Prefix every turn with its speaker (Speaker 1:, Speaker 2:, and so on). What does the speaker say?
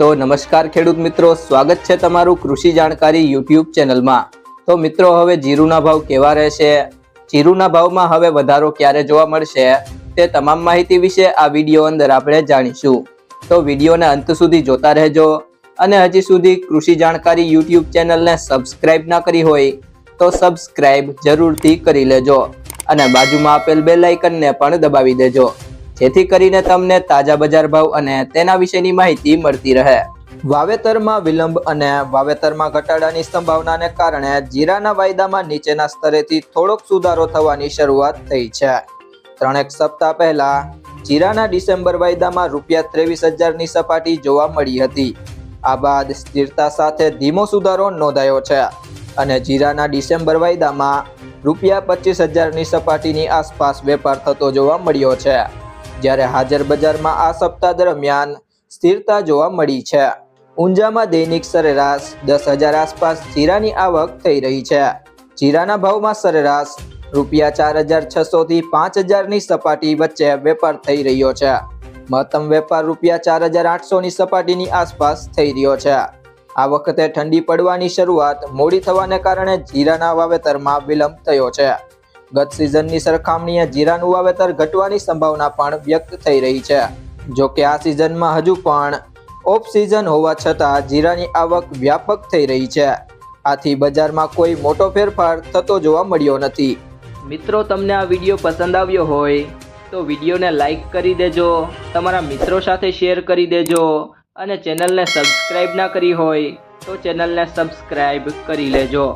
Speaker 1: તો નમસ્કાર ખેડૂત મિત્રો, સ્વાગત છે તમારું કૃષિ જાણકારી યુટ્યુબ ચેનલમાં. તો મિત્રો, હવે જીરુના ભાવ કેવા રહેશે? જીરુના ભાવમાં હવે વધારો ક્યારે જોવા મળશે? તે તમામ માહિતી વિશે આ વીડિયો અંદર આપણે જાણીશું. તો વિડીયોને અંત સુધી જોતા રહેજો અને હજી સુધી કૃષિ જાણકારી યુટ્યુબ ચેનલને સબસ્ક્રાઇબ ના કરી હોય તો સબસ્ક્રાઇબ જરૂરથી કરી લેજો અને બાજુમાં આપેલ બે લાઇકનને પણ દબાવી દેજો. જેથી કરીને તમને તાજા બજાર ભાવ અને તેના વિશેની માહિતી મળતી રહે. વાવેતરમાં વિલંબ અને વાવેતરમાં ઘટાડાની સંભાવનાને કારણે જીરાના વાયદામાં નીચેના સ્તરેથી થોડોક સુધારો થવાની શરૂઆત થઈ છે. ત્રણેક સપ્તાહ પહેલા જીરાના ડિસેમ્બર વાયદામાં રૂપિયા ત્રેવીસ હજારની સપાટી જોવા મળી હતી. આ બાદ સ્થિરતા સાથે ધીમો સુધારો નોંધાયો છે અને જીરાના ડિસેમ્બર વાયદામાં રૂપિયા પચીસ હજારની સપાટીની આસપાસ વેપાર થતો જોવા મળ્યો છે. જ્યારે હાજર બજારમાં આ સપ્તાહ દરમિયાન સ્થિરતા જોવા મળી છે. ઊંઝામાં દૈનિક સરેરાશ દસ હજાર આસપાસ જીરાની આવક થઈ રહી છે. જીરાના ભાવમાં સરેરાશ રૂપિયા ચાર હજાર છસો થી પાંચ હજારની સપાટી વચ્ચે વેપાર થઈ રહ્યો છે. મહત્તમ વેપાર રૂપિયા ચાર હજાર આઠસોની સપાટીની આસપાસ થઈ રહ્યો છે. આ વખતે ઠંડી પડવાની શરૂઆત મોડી થવાને કારણે જીરાના વાવેતરમાં વિલંબ થયો છે. ગત સિઝનની સરખામણીએ જીરાનું વાવેતર ઘટવાની સંભાવના પણ વ્યક્ત થઈ રહી છે. જો કે આ સિઝનમાં હજુ પણ ઓફ સિઝન હોવા છતાં જીરાની આવક વ્યાપક થઈ રહી છે. આથી બજારમાં કોઈ મોટો ફેરફાર થતો જોવા મળ્યો નથી. મિત્રો, તમને આ વીડિયો પસંદ આવ્યો હોય તો વિડીયોને લાઈક કરી દેજો, તમારા મિત્રો સાથે શેર કરી દેજો અને ચેનલને સબસ્ક્રાઈબ ના કરી હોય તો ચેનલને સબસ્ક્રાઈબ કરી લેજો.